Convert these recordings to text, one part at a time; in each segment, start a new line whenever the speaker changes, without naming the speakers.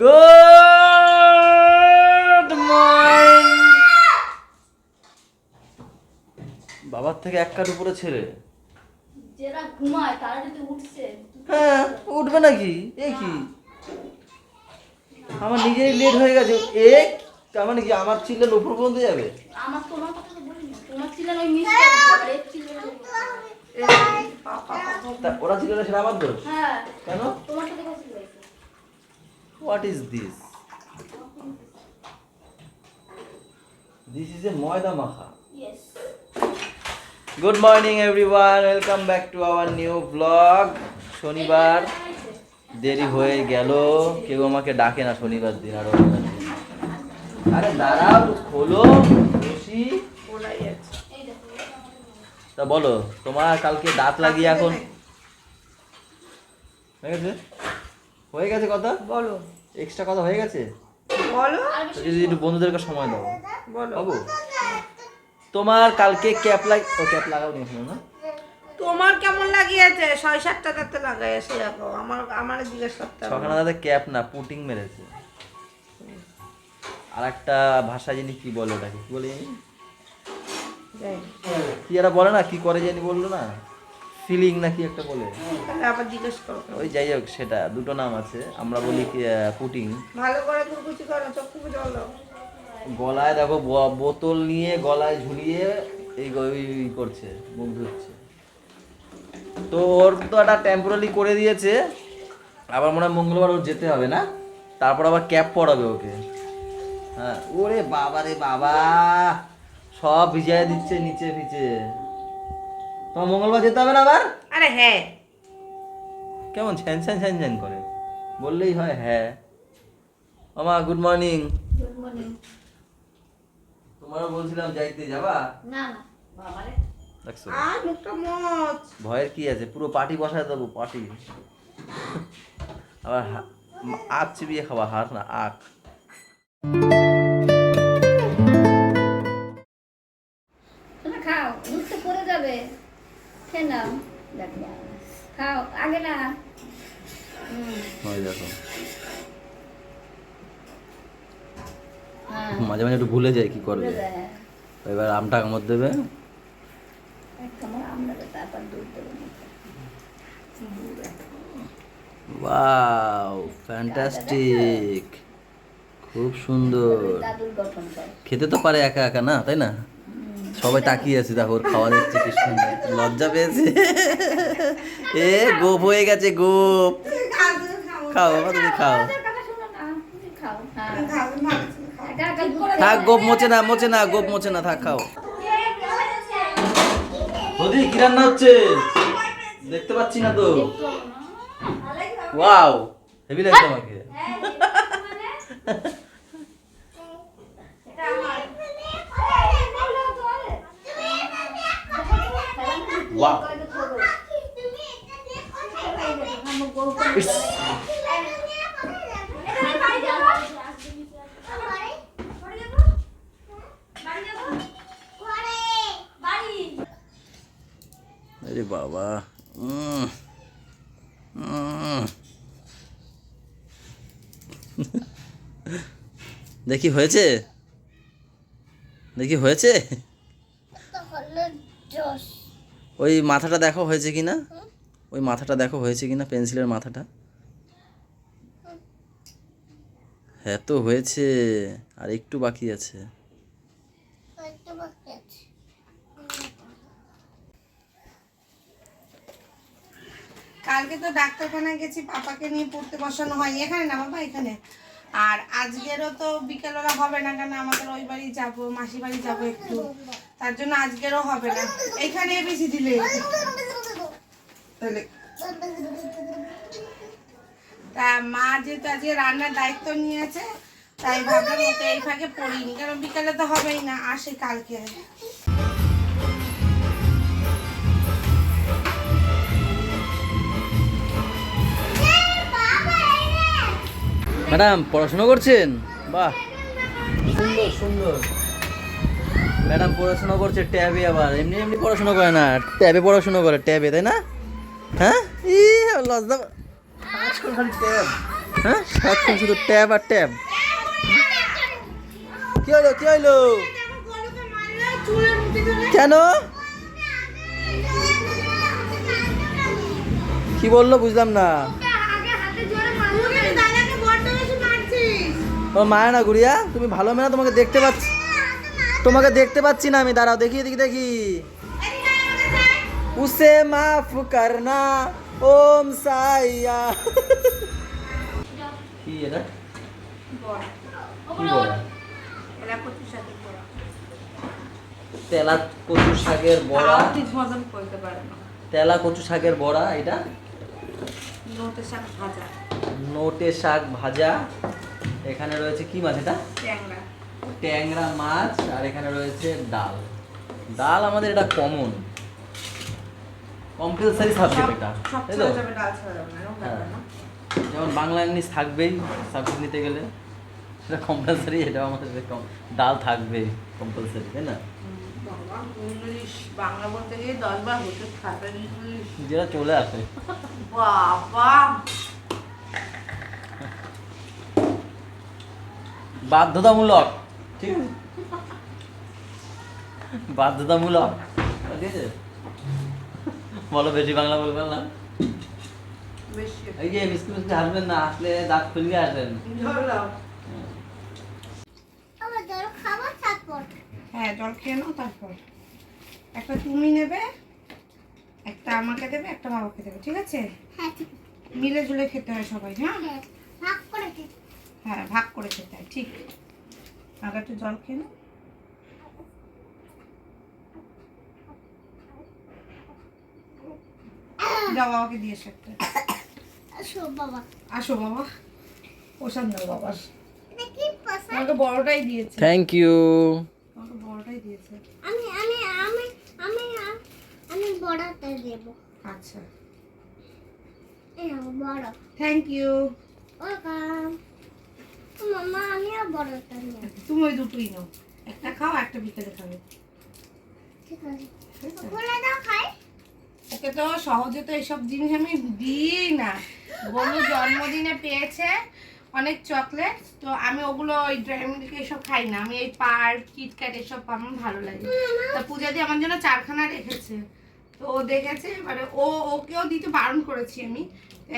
Good morning বাবার থেকে এক কাঠ উপরে ছেড়ে
যারা ঘুমায় তারা যদি উঠছে
হ্যাঁ উঠবে নাকি এ কি আমার নিজেই লেট হয়ে গেছে এ তার মানে কি আমার চিল্লেন উপর পর্যন্ত যাবে
আমার তোমার কথা তো বলিনি তোমার ছিলেন ওই এর ছিলেন
তা ওরা ছিল না সেটা আমার দোষ
হ্যাঁ
কেন
তোমার সাথে
what is this this is a ময়দা মাখা good morning everyone welcome back to our new blog শনিবার। দেরি হয়ে গেল। কেউ আমাকে ডাকে না শনিবার দিন আর আরে দাঁড়াও খোলো।
দেখো
তা বলো তোমার কালকে দাঁত লাগিয়ে এখন? হয়ে গেছে? হয়ে গেছে কথা?
বলো।
এক্সট্রা কথা হয়ে গেছে?
বলো।
যদি একটু বন্ধুদেরকে সময় দাও।
বলো।
বাবু তোমার কালকে ক্যাপ লাগ ও ক্যাপ লাগাও নি না?
তোমার কেমন লাগিয়েছে? ছয় সাতটা তাতে লাগাই এসে দেখো। আমার আমার জিজ্ঞেস করতে
ছখানা দাদা ক্যাপ না পুটিং মেরেছে। আর একটা ভাষা জানি কি বলে ওটাকে কি বলে জানি? কি এরা বলে না কি করে জানি বলল না? ফিলিং নাকি একটা বলে?
তাহলে আবার জিজ্ঞেস করো।
ওই যাই হোক সেটা দুটো নাম আছে। আমরা বলি পুটিং।
ভালো করে কুচি করো চক্ষু জল
গলায় দেখো বোতল নিয়ে গলায় ঝুলিয়ে এই করছে মুখ ধুচ্ছে। তো ওর তো একটা টেম্পোরারি করে দিয়েছে। আবার মনে হয় মঙ্গলবার ওর যেতে হবে না? তারপর আবার ক্যাপ পরাবে ওকে। হ্যাঁ ওরে বাবা রে বাবা! সব ভিজাই দিচ্ছে নিচে নিচে। তোমার মঙ্গলবার যেতে হবে না আবার?
আরে হ্যাঁ।
কেমন ছ্যান ছ্যান ছ্যান ছ্যান করে? বললেই হয় হ্যাঁ। মামা গুড মর্নিং
গুড মর্নিং
তোমারও বলছিলাম যাইতে যাবা?
না না। বাবারে।
দেখছ?
আর মুখটা মোচ।
ভয়ের কি আছে? পুরো পার্টি বসায় দেবো পার্টি আবার হা- আখ চিবিয়ে খাওয়া হাত না আখ।
আগে না।
ওই দেখো।
হ্যাঁ।
মাঝে মাঝে একটু ভুলে যায় কি করবে। এবার আমটা কামড় দেবে। Wow fantastic. খুব সুন্দর। খেতে তো পারে একা একা না তাই না? সবাই তাকিয়ে আছে, দেখো খাওয়া দেখছে কি সুন্দর। লজ্জা পেয়েছে। এ, গোপ হয়ে গেছে, গোপ। খাও, বাবা, তুমি খাও।
হ্যাঁ
থাক, গোপ মোচে না মোচে না, গোপ মোচে না, থাক, খাও। বৌদি, কি রান্না হচ্ছে? দেখতে পাচ্ছি না তো। ওয়াও, হেভি লাগছে আমাকে। ওয়াও ইস, আরে বাবা। দেখি হয়েছে? দেখি হয়েছে? ওই মাথাটা দেখো হয়েছে কি না ওই মাথাটা দেখো হয়েছে কিনা? পেন্সিলের মাথাটা। হ্যাঁ তো হয়েছে। আর একটু বাকি আছে।
কালকে তো ডাক্তারখানায় গেছি পাপাকে নিয়ে পড়তে বসানো হয়। এখানে না বাবা এখানে? আর আজকেরও তো বিকেলবেলা হবে না কেন আমাদের ওই বাড়ি যাব মাসি বাড়ি যাব একটু। তার জন্য আজকেরও হবে না। এখানে বেশি দিলে। তাহলে তা মা যেহেতু আজকে রান্নার দায়িত্ব নিয়েছে তাই ভাবলাম ওকে এই ফাঁকে পড়িনি কারণ বিকালে তো হবেই না আসে কালকে।
ম্যাডাম পড়াশোনা করছেন? বাহ। সুন্দর সুন্দর। ম্যাডাম পড়াশোনা করছে ট্যাবে আবার, এমনি এমনি পড়াশোনা করে না। ট্যাবে পড়াশোনা করে, ট্যাবে, তাই না? হ্যাঁ? ই, লজ্জা ট্যাব। হ্যাঁ? শুধু ট্যাব আর ট্যাব। কি হলো কি হলো? কেন? কি বলল বুঝলাম না। ও মায়া না, গুড়িয়া, তুমি ভালো মেয়ে তোমাকে দেখতে পাচ্ছি। তোমাকে দেখতে পাচ্ছি না আমি দাঁড়াও দেখি দেখি দেখি। উসে মাফ করনা ওম সাইয়া। কি এটা? তেলা কচু শাকের বড়া। তেলা কচু শাকের বড়া এটা? নোটে শাক ভাজা। নোটে শাক ভাজা। এখানে রয়েছে কি মাছ এটা? ট্যাংরা। মাছ আর এখানে রয়েছে ডাল। ডাল আমাদের এটা কমন কম্পালসারি সাবজেক্ট এটা তাই তো? হ্যাঁ। যেমন বাংলা ইংলিশ থাকবেই সাবজেক্ট নিতে গেলে। সেটা কম্পালসারি এটাও আমাদের ডাল থাকবেই কম্পালসারি তাই না?
বাংলা বলতে গিয়ে দশ বার হতে খাতা
যেটা চলে আসে।
বাবা!
বাধ্যতামূলক। ঠিক আছে। বাধ্যতামূলক। ঠিক আছে? বলো বেশি বাংলা বলবেন না? এই যে মিষ্টি মিষ্টি হাসবেন না আসলে দাঁত আসবেন।
হ্যাঁ জল খেয়ে নাও তারপর। একটা তুমি নেবে একটা আমাকে দেবে একটা বাবাকে দেবে ঠিক আছে?
হ্যাঁ
মিলে জুলে খেতে হয় সবাই হ্যাঁ?
ভাগ করে খেতে
হ্যাঁ ভাগ করে খেতে হয় ঠিক। আগে একটু জল খেয়ে নাও যাও বাবাকে দিয়ে এসো একটা।
আসো বাবা।
আসো বাবা। প্রসাদ দাও বাবার আমাকে বড়টাই দিয়েছে।
থ্যাংক ইউ
আমাকে বড়টাই দিয়েছে।
আমি আমি আমি আমি আমি বড়টা দেব।
আচ্ছা।
এই নাও বড়।
থ্যাংক ইউ
ওয়েলকাম মামা আমিও বড়টা নেব
তুমি ওই দুটোই নাও। একটা খাও একটা বিকেলে খাবে।
ঠিক আছে। বলে দাও খাই।
ওকে তো সহজে তো এসব জিনিস আমি দিই না। বলু জন্মদিনে পেয়েছে অনেক চকলেট তো আমি ওগুলো ওই ড্রাই মিল্ক এসব খাই না। আমি এই পার্ক কিটক্যাট এসব আমার ভালো লাগে। তা পূজা দিয়ে আমার জন্য চারখানা রেখেছে। তো ও দেখেছে এবারে ও ওকেও দিতে বারণ করেছি আমি।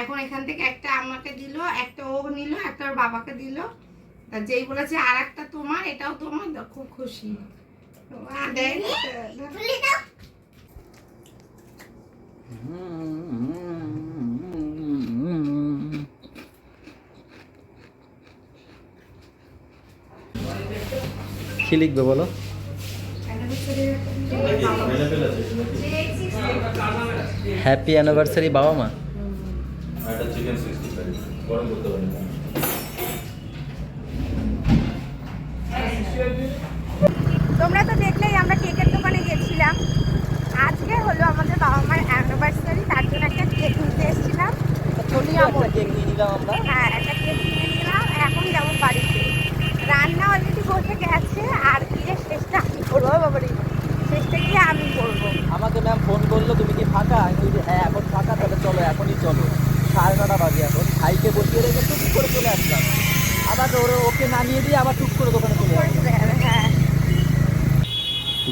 এখন এখান থেকে একটা আমাকে দিল একটা ও নিল একটা ওর বাবাকে দিল। তা যেই বলেছে আর একটা তোমার এটাও তোমার খুব খুশি।
কি লিখবে বলো? হ্যাপি অ্যানিভার্সারি বাবা মা।
குழம்பு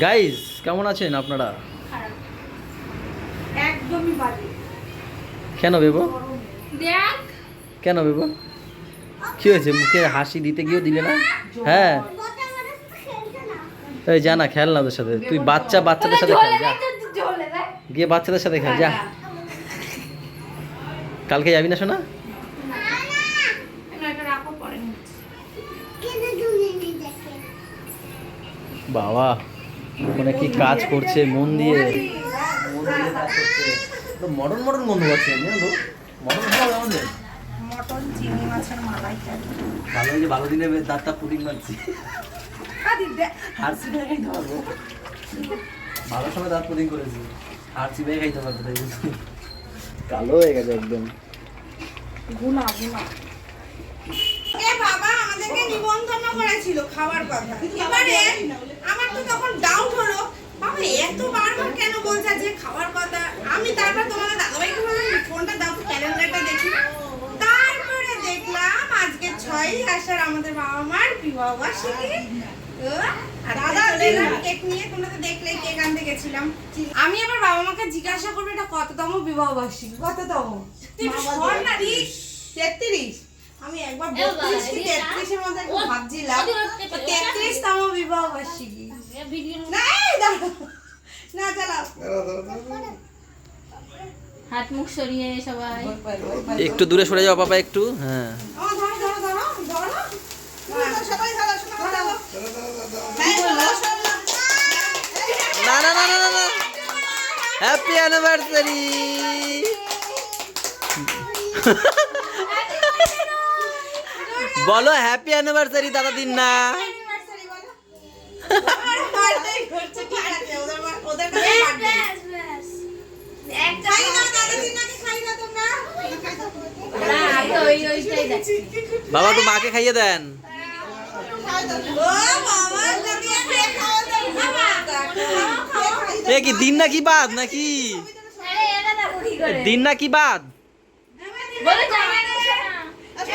গাইজ কেমন আছেন আপনারা?
একদমই বাজে।
কেন ভেবো
দেখ।
কেন ভেবো কি হয়েছে? মুখে হাসি দিতে গিয়েও দিলে না? হ্যাঁ। এই যা না খেল না ওদের সাথে। তুই বাচ্চা বাচ্চাদের সাথে খেল যা। গিয়ে বাচ্চাদের সাথে খেল যা। কালকে যাবি না শোনা বাবা। মানে কি কাজ করছে মন দিয়ে? মডন মডন গন্ধ পাচ্ছি আমি জানো মডন খাওয়া আমাদের?
মটন চিংড়ি মাছের মালাইকারি।
ভালো যে ভালো দিনে দাঁতটা পুডিং মারছি। হারসি ভাই খাইতে পারব। ভালো সময় দাঁত পুডিং করেছি। হারসি ভাই খাইতে পারব তাই কালো হয়ে গেছে একদম।
গুনা গুনা। এ বাবা আমাদেরকে নিবন্ধন করেছিল খাবার কথা। এবারে আমার তো তখন ডাউট হলো বাবা এত বারবার কেন বলছে যে খাবার কথা আমি তারপর তোমাদের দাদাভাইকে বললাম ফোনটা দাও ক্যালেন্ডারটা দেখি তারপরে দেখলাম আজকে ছয়ই আসার আমাদের বাবা মার বিবাহ বার্ষিকী তো দাদা চলে এলাম কেক নিয়ে তোমরা তো দেখলেই কেক আনতে আমি আবার বাবা মাকে জিজ্ঞাসা করব এটা কততম বিবাহ বার্ষিকী কততম তেত্রিশ আমি একবার
বাবা,
বত্রিশ কি। তেত্রিশের মধ্যে ভাবছিলাম তেত্রিশতম বিবাহ বার্ষিকী না না চালাও
হাত মুখ সরিয়ে সবাই
একটু দূরে সরে যাও পাপা একটু হ্যাঁ
ধরো ধরো ধরো ধরো
না না না না না হ্যাপি অ্যানিভার্সারি বলো হ্যাপি অ্যানিভার্সারি দাদা দিন না বাবা তো মাকে খাইয়ে দেন। এ কি দিন না কি বাদ নাকি
আরে এটা দেখো কি করে
দিন না কি বাদ
বলে জামাই না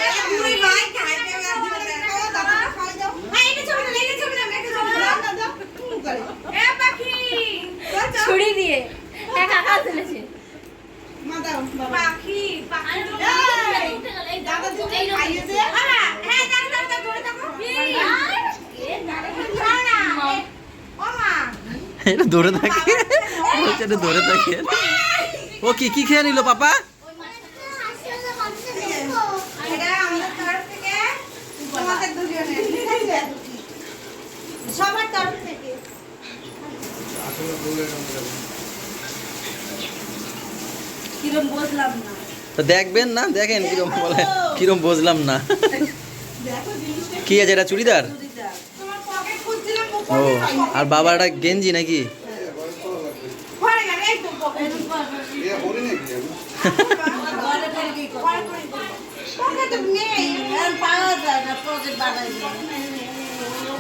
এই বুড়ি ভাই খায় না, আর দিবে না। খাও, দাদা, খাওয়া দাও। এই, এটা ছবি তোলো, এটা ছবি তোলো, এটা ছবি তোলো। দাও, দাও। হুম করে। এ পাখি। দাও, দাও।
ছুরি দিয়ে এক কাকা তুলেছে
মা দাও, বাবা। পাখি, পাখি।
এই,
এই, দাদা তুমি খাইয়ে
এটা ধরে থাকে? এটা ধরে থাকে। ও কি কি খেয়ে নিল পাপা?
সবার তরফ থেকে কিরম বসলাম না।
তো দেখবেন না দেখেন কিরম বলে কিরম বুঝলাম না। কি আছে এটা, চুড়িদার? ও, আর বাবার একটা গেঞ্জি নাকি?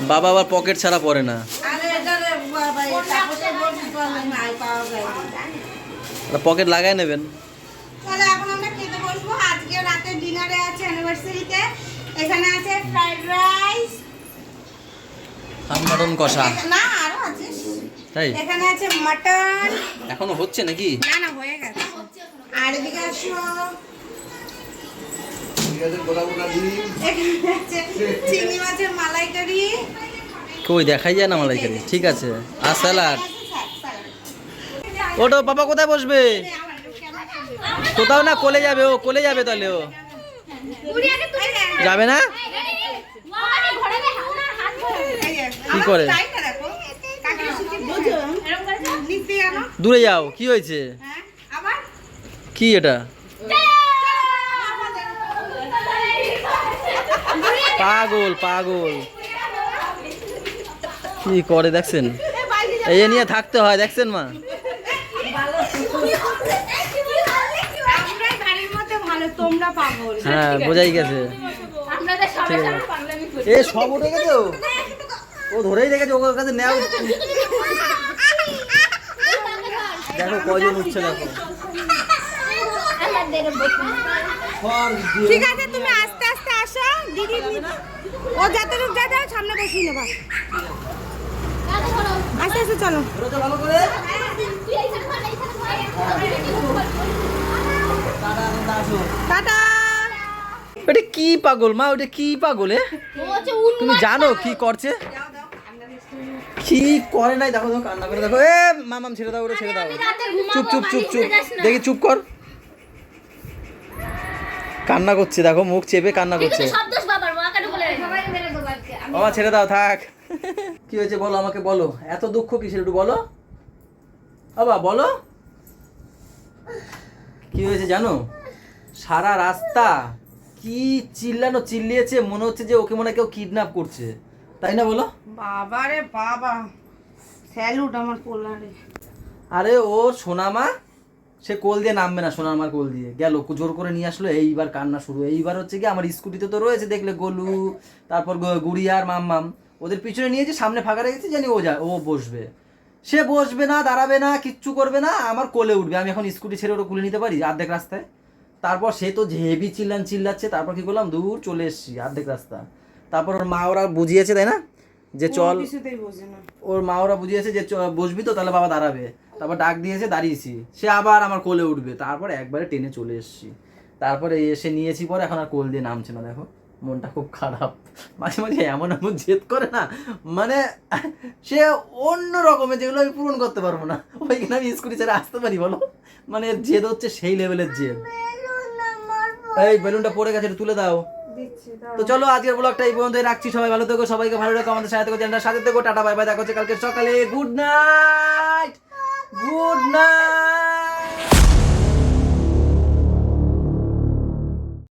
বাবা আবার পকেট ছাড়া পরে না।
এটা এটা পকেট
লাগাই নেবেন।
আজকে রাতে ডিনারে আছে অ্যানিভার্সারিতে এখানে আছে ফ্রাইড রাইস
মটন কষা।
না আরও আছে।
তাই?
এখানে আছে মাটন।
এখনও হচ্ছে নাকি?
না না হয়ে গেছে। আর এদিকে আসো। চিংড়ি মাছের মালাইকারি।
কই দেখাই যায় না মালাইকারি? ঠিক আছে। আর স্যালাড? ওটো পাপা কোথায় বসবে? কোথাও না কোলে যাবে ও কোলে যাবে তাহলে ও। যাবে না? কি করে? দূরে যাও কি হয়েছে?
হ্যাঁ,
কি এটা? পাগল পাগল। কি করে দেখছেন? এই নিয়ে থাকতে হয় দেখছেন মা
আমরাই বাড়ির মধ্যে ভালো তোমরা পাগল।
হ্যাঁ বোঝাই গেছে।
আপনাদের সবাই
ঠিক আছে।
সবাই পাগলামি করি
এ সব উঠে গেছে ও। ধরেই রেখেছে ওর কাছে নেও দেখো কয়জন উঠছে দেখো।
ঠিক আছে তুমি আস্তে আস্তে আসো। দিদি ও যাতে লোক যা যাও সামনে বসিয়ে নেবা। আস্তে আস্তে চলো।
ভালো করে।
টাটা।
ওটা কি পাগল মা? ওটা কি পাগল এ? তুমি জানো কি করছে? কি করে নাই? দেখো দেখো কান্না করে দেখো। এ মামাম ছেড়ে দাও ওটা ছেড়ে দাও। চুপ চুপ চুপ চুপ। দেখি চুপ কর। কান্না করছে দেখো মুখ চেপে কান্না করছে। বাবা ছেড়ে দাও থাক। কি হয়েছে বলো আমাকে বলো। এত দুঃখ কিসের একটু বলো। বাবা বলো। কি হয়েছে জানো? সারা রাস্তা কি চিল্লানো চিল্লিয়েছে মনে হচ্ছে যে ওকে মনে কেউ কিডন্যাপ করছে। তাই না বলো?
বাবা রে বাবা স্যালুট আমার পোলারে
আরে ওর সোনামা সে কোল দিয়ে নামবে না সোনামার কোল দিয়ে। গেল জোর করে নিয়ে আসলো এইবার কান্না শুরু। এইবার হচ্ছে কি আমার স্কুটিতে তো রয়েছে দেখলে গোলু তারপর গুড়িয়ার মাম্মাম। ওদের পিছনে নিয়েছে সামনে ফাঁকা রেখেছে জানি ও যা ও বসবে। সে বসবে না দাঁড়াবে না কিচ্ছু করবে না আমার কোলে উঠবে। আমি এখন স্কুটি ছেড়ে ওটা কুলে নিতে পারি অর্ধেক রাস্তায়। তারপর সে তো হেভি চিল্লান চিল্লাচ্ছে তারপর কি করলাম? দূর চলে এসেছি অর্ধেক রাস্তা। তারপর ওর মা ওরা বুঝিয়েছে তাই না? যে চল। ওর মা ওরা বুঝিয়েছে যে বসবি তো তাহলে বাবা দাঁড়াবে। তারপর ডাক দিয়েছে দাঁড়িয়েছি। সে আবার আমার কোলে উঠবে। তারপর একবারে টেনে চলে এসেছি। তারপরে এসে নিয়েছি পরে এখন আর কোল দিয়ে নামছে না দেখো। মনটা খুব খারাপ। মাঝে মাঝে এমন এমন জেদ করে না মানে সে অন্য রকমের যেগুলো আমি পূরণ করতে পারব না ওইখানে আমি স্কুটি ছেড়ে আসতে পারি বলো? মানে এর জেদ হচ্ছে সেই লেভেলের জেদ। এই বেলুনটা পড়ে গেছে তুলে দাও। তো চলো আজকের ব্লগটা এই পর্যন্তই রাখছি সবাই ভালো থেকো সবাইকে ভালো রেখো আমাদের সাথে থেকো চ্যানেলটার সাথে থেকো টাটা বাই বাই দেখা হচ্ছে কালকে সকালে। Good night good night